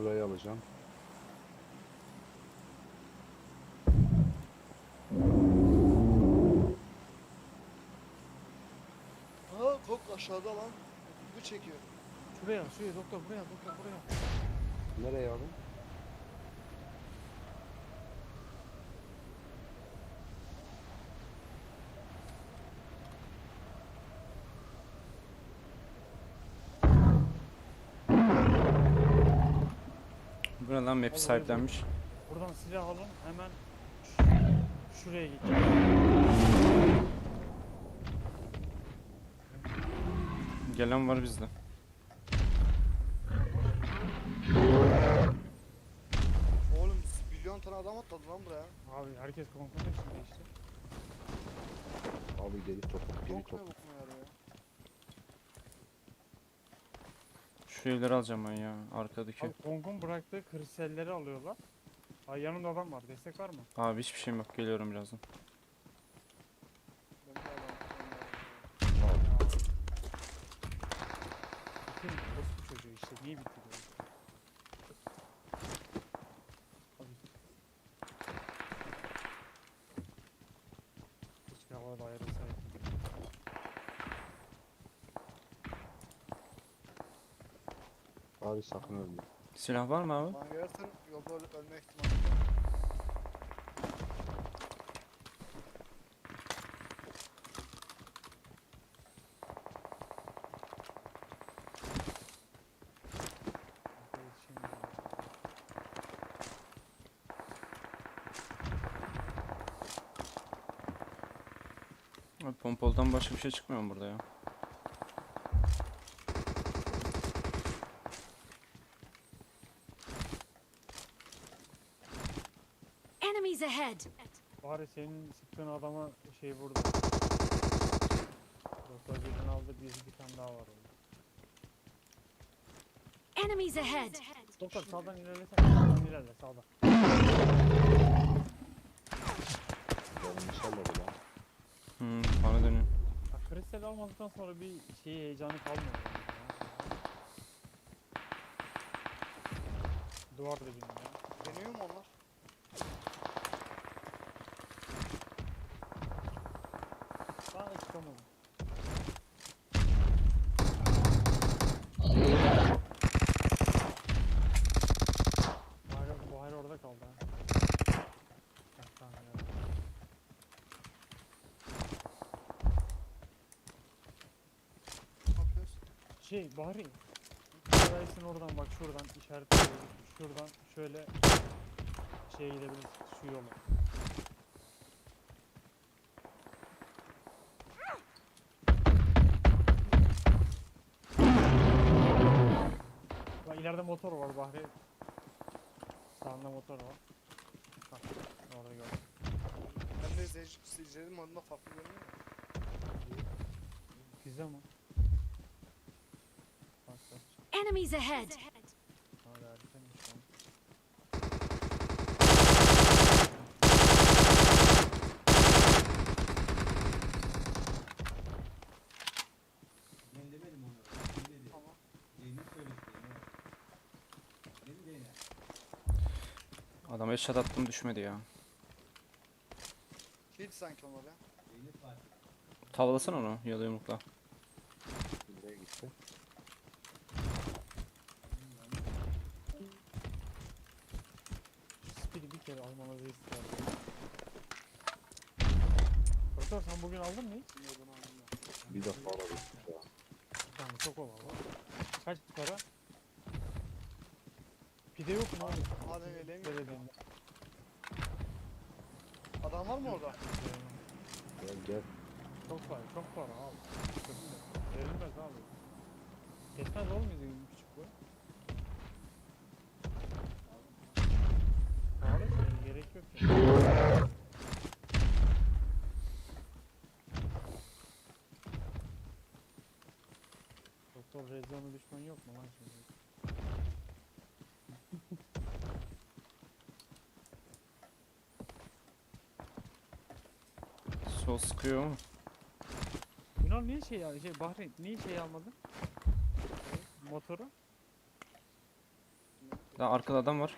Burayı alacağım. Ha kok aşağıda lan. Bu çekiyor. Şuraya şuraya doktor buraya doktor buraya. Nereye abi? Ne lan map Vallahi sahiplenmiş. Buradan silah alın hemen şuraya gideceğiz. Gelen var bizde. Oğlum milyon tane adam atladı lan buraya. Abi herkes içinde işte. Abi geri topuk geri Kok ne topuk. bokuna yarıyor. Şu evleri alacağım ben ya arkadaki. Abi Kong'un bıraktığı kristalleri alıyorlar. Ay yanında adam var. Destek var mı? Abi hiçbir şeyim yok geliyorum birazdan. Ben de adam. Bütün orospu çocuğu işte. Niye bitiriyor? Abi sakın ölme. Silah var mı abi? Bana gelirsen yolda öl ölme ihtimali var. Şimdi- Abi pompalıdan başka bir şey çıkmıyor mu burada ya? Enemies ahead! Bari senin sıktığın adama şey vurdu. Doktor birini aldı bir, bir tane daha var orada. Enemies ahead! Doktor sağdan ilerlesene sağdan ilerle sağdan. Yanlış almadı lan. Hmm, bana dönüyor. Bak kristal almadıktan sonra bir şey heyecanı kalmıyor. Duvar da bilmiyor. Deniyor mu onlar? Ben çıkamadım. Bahar, Bahar orada kaldı ha. Heh, tamam ya. Ne yapıyoruz? Şey Bahri. Parayısın oradan bak şuradan işaretliyorum. Şuradan şöyle şeye gidebiliriz şu yola. Bak ileride motor var Bahri. Sağında motor var. Bak orada gördüm. Ben de izleyici, izledim onda farklı görünüyor? Pizza mı? Enemies ahead! Ben demedim. Zeynep söyledi Zeynep. Zeynep. Adama headshot attım düşmedi ya. Şeydi sanki onlar ya. Zeynep var. Onu ya da yumrukla. Nereye gitti? Kere almanızı istiyorum. Doktor sen bugün aldın mı hiç? Bilmiyordum aldım ben. Bir defa alabildik ya. Tamam çok ol valla. Kaç para? Pide yok mu abi? Eleyim yok. Belediyenin. Adam var mı orada? Gel gel. Çok para, çok para abi. Verilmez abi. Geçmez olmuyor küçük boy. Pahalı şey, gerek yok ya. Rezyon'un düşman yok mu lan şimdi? Sol sıkıyor mu? Ünal niye şey al şey Bahri niye şey almadın? Motoru? Daha arkada adam var.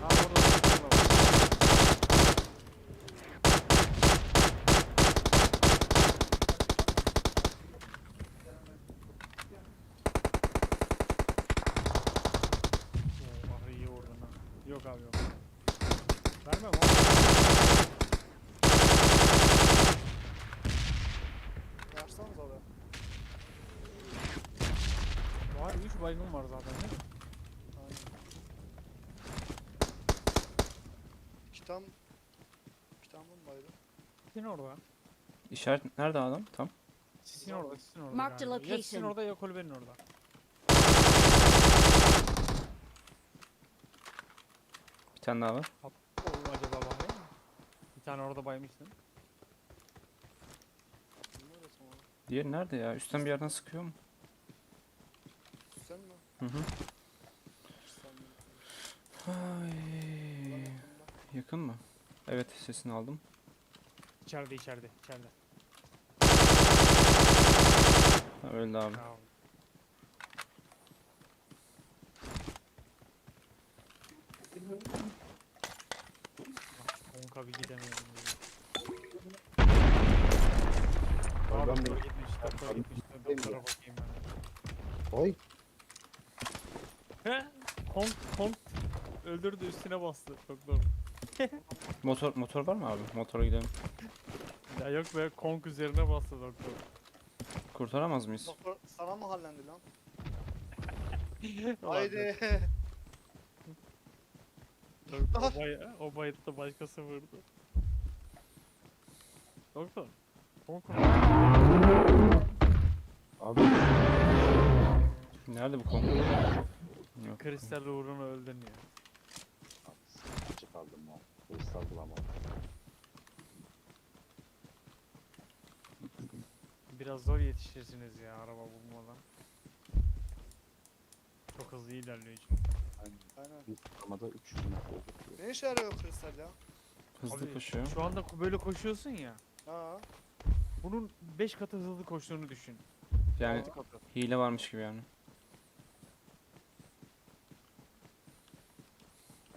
Ha orada orada var. Oo, ah iyi vurdun ha. Yok abi yok. Vermem abi. Yaşsanız oraya. Var 3 baygın var zaten değil mi? Aynen. Kitam... Kitabım baydı. Sisin orada. İşaret nerede adam? Tam. Sisin orada, sisin orada. Mark the galiba. Ya location. orada ya kulübenin orada. Bir tane daha var. O acaba bakayım mı? Bir tane orada baymıştın. Diğeri nerede ya? Üstten bir yerden sıkıyor mu? Sen mi? Hı hı. Sen mi? Yakın mı? Evet sesini aldım. İçeride içeride içeride. Ha, öldü abi. Bravo. Konka bir gidemiyorum. Abi ben gitmiş, gitmiş. Doktora de- bakayım ben. Oy. He? Konk, Konk öldürdü üstüne bastı doktor. Motor motor var mı abi? Motora gidelim. Ya yok be Konk üzerine bastı doktor. Kurtaramaz mıyız? Doktor sana mı hallendi lan? Haydi. Doktor, o, bay o bayıtta başkası vurdu. Doktor. Konk Abi Nerede bu konu? Yok. kristal uğruna öldün ya. sıkıntı kaldım ya. Kristal bulamadım. Biraz zor yetişirsiniz ya araba bulmadan. Çok hızlı ilerliyor çünkü. Aynen. Bir sıklamada 300 metre oldu. Ne işe yarıyor kristal ya? Hızlı Abi, koşuyor. Şu anda ko- böyle koşuyorsun ya. Ha. Bunun 5 katı hızlı koştuğunu düşün. Yani 6 katı. hile varmış gibi yani.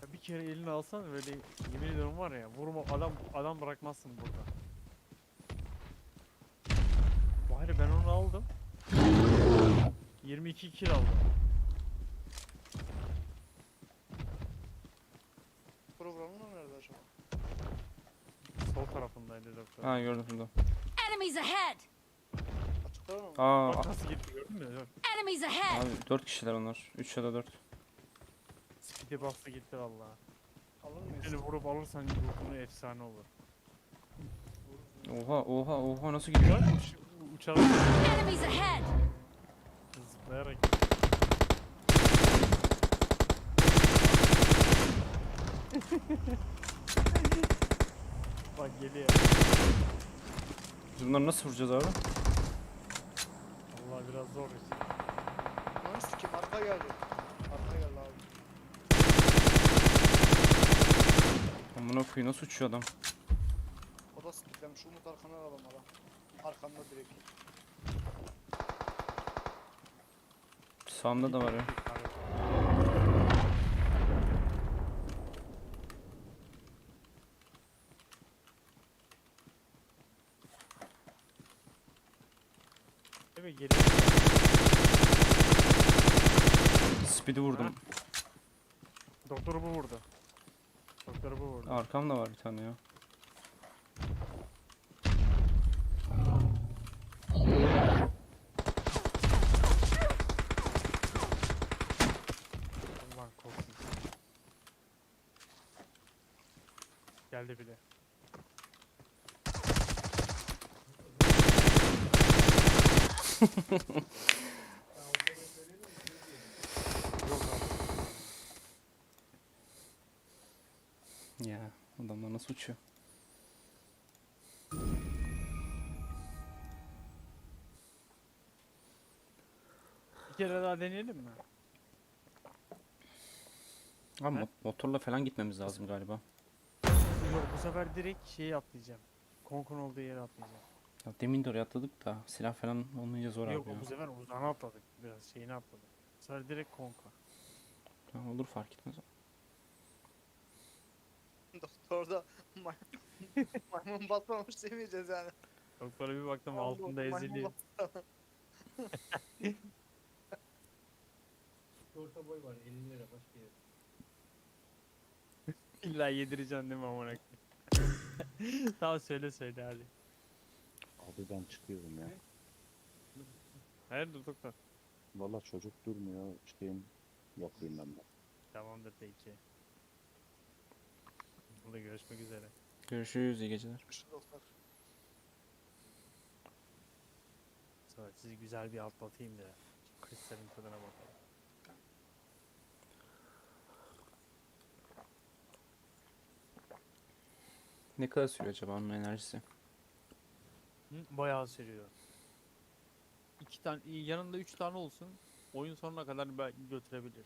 Ya bir kere elini alsan böyle yemin ediyorum var ya vurma adam adam bırakmazsın burada. Bari ben onu aldım. 22 kill aldım. Programın nerede acaba? Sol tarafındaydı doktor. Ha gördüm şurada. Enemies ahead! Açıklar mı? Aa Bak nasıl gitti gördün mü? Enemies ahead! abi 4 kişiler onlar. 3 ya da 4. Speed'e bastı gitti vallahi. Alır mıyız? Seni vurup alırsan yurtunu efsane olur. Oha oha oha nasıl gidiyor? Uç, uçarak Enemies ahead! Zıplayarak. Bak geliyor. Biz bunları nasıl vuracağız abi? Allah biraz zor iş. Lan sikim arka geldi. Arka geldi abi. Amına koyayım nasıl uçuyor adam? O da siklemiş. Umut arkandan adam adam. Arkamda direkt. Sağımda da var ya. Geliyor. Speed'i vurdum. Doktoru bu vurdu. Doktoru bu vurdu. Arkamda var bir tane ya. Geldi bile. Ya adamlar nasıl uçuyor? Bir kere daha deneyelim mi? Mo- motorla falan gitmemiz lazım galiba. Yok bu sefer direkt şeyi atlayacağım. Konkun olduğu yere atlayacağım. Ya demin de oraya atladık da silah falan olmayınca zor Yok abi ya. bu sefer uzağına atladık. Biraz şeyini atladık. Bu sefer direkt konka. Tamam, olur fark etmez. Doktorda may- maymun batmamış demeyeceğiz yani. Doktora bir baktım Allah, altında maymun eziliyor. Orta boy var 50 lira başka yer. İlla yedireceksin değil mi amına koyayım? tamam söyle söyle hadi. Abi ben çıkıyorum ya. Hayırdır doktor? Valla çocuk durmuyor. Çıkayım. Yapayım ben de. Tamamdır peki. Burada görüşmek üzere. Görüşürüz iyi geceler. Doktor. Sonra sizi güzel bir atlatayım da kristalin tadına bakalım. Ne kadar sürüyor acaba onun enerjisi? Hı, bayağı sürüyor. İki tane, yanında üç tane olsun. Oyun sonuna kadar belki götürebilir.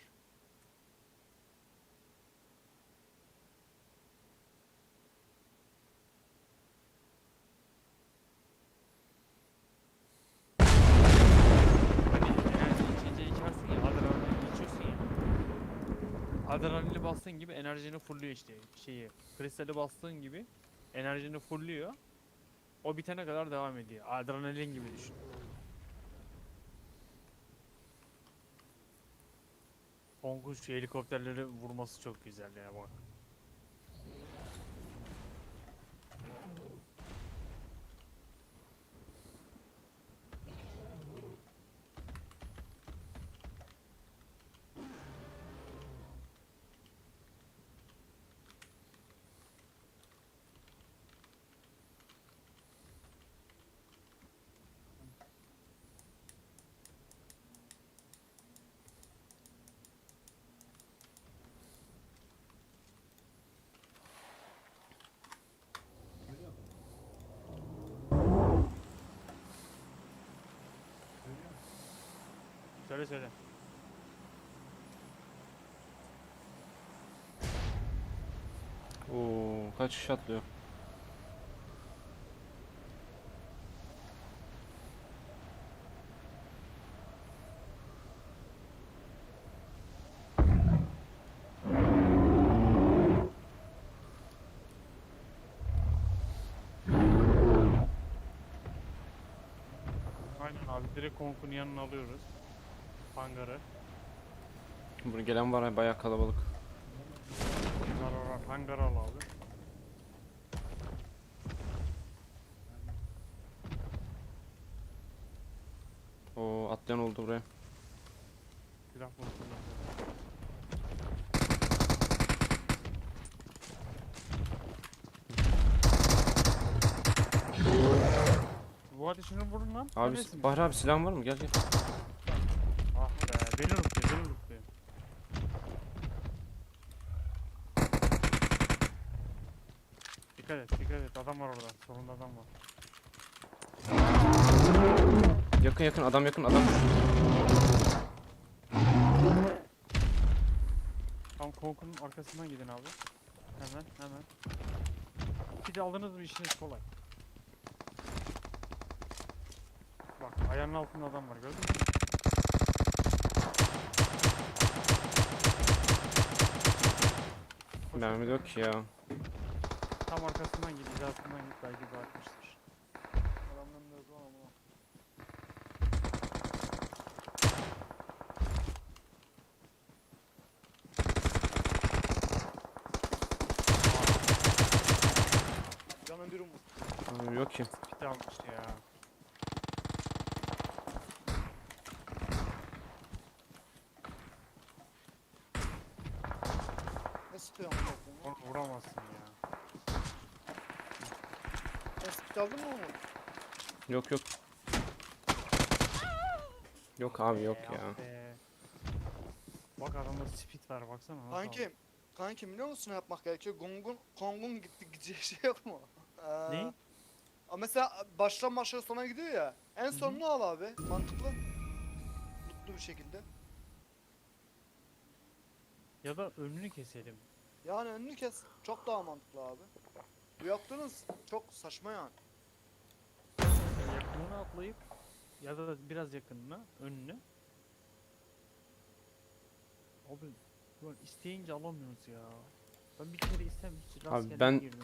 Hani. Adrenalini bastığın gibi enerjini fullüyor işte şeyi. Kristali bastığın gibi enerjini fullüyor. O bitene kadar devam ediyor. Adrenalin gibi düşün. Şu helikopterleri vurması çok güzel ya bak. Söyle söyle. Oo kaç kişi atlıyor? Aynen abi direkt Hongkong'un yanına alıyoruz. Hangarı. Buraya gelen var ya bayağı kalabalık. Var var. Hangarı al abi. Oo atlayan oldu buraya. Silah bulsun. Bu ateşini vurun lan. Abi Neredesin? Bahri abi silahın var mı? Gel gel. Dikkat et dikkat et adam var orada solunda adam var. Yakın yakın adam yakın adam. Tam Konku'nun arkasından gidin abi. Hemen hemen. Bir de aldınız mı işiniz kolay. Bak ayağının altında adam var gördün mü? Mermi yok ki ya. Tam arkasından git, hizasından git belki bırakmıştır. Adamların da lan ama. Canın bir umut. Abi yok ki. Pite almıştı ya. Ne Onu vuramazsın ya. Sen spit aldın mı onu? Yok yok. Yok abi yok Ee, ya. be. Bak adamda speed var baksana. nasıl Kanki, kanki biliyor musun ne yapmak gerekiyor? Gongun, Kongun gitti gideceği şey yok mu? Ee, Ne? a Mesela baştan başa sona gidiyor ya. En hı. sonunu al abi. Mantıklı. Mutlu bir şekilde. Ya da önünü keselim. Yani önünü kes. Çok daha mantıklı abi. Bu yaptığınız çok saçma yani. yakınına atlayıp ya da biraz yakınına önüne. Abi ulan isteyince alamıyoruz ya. Ben bir kere istem hiç rastgele ben- girdim.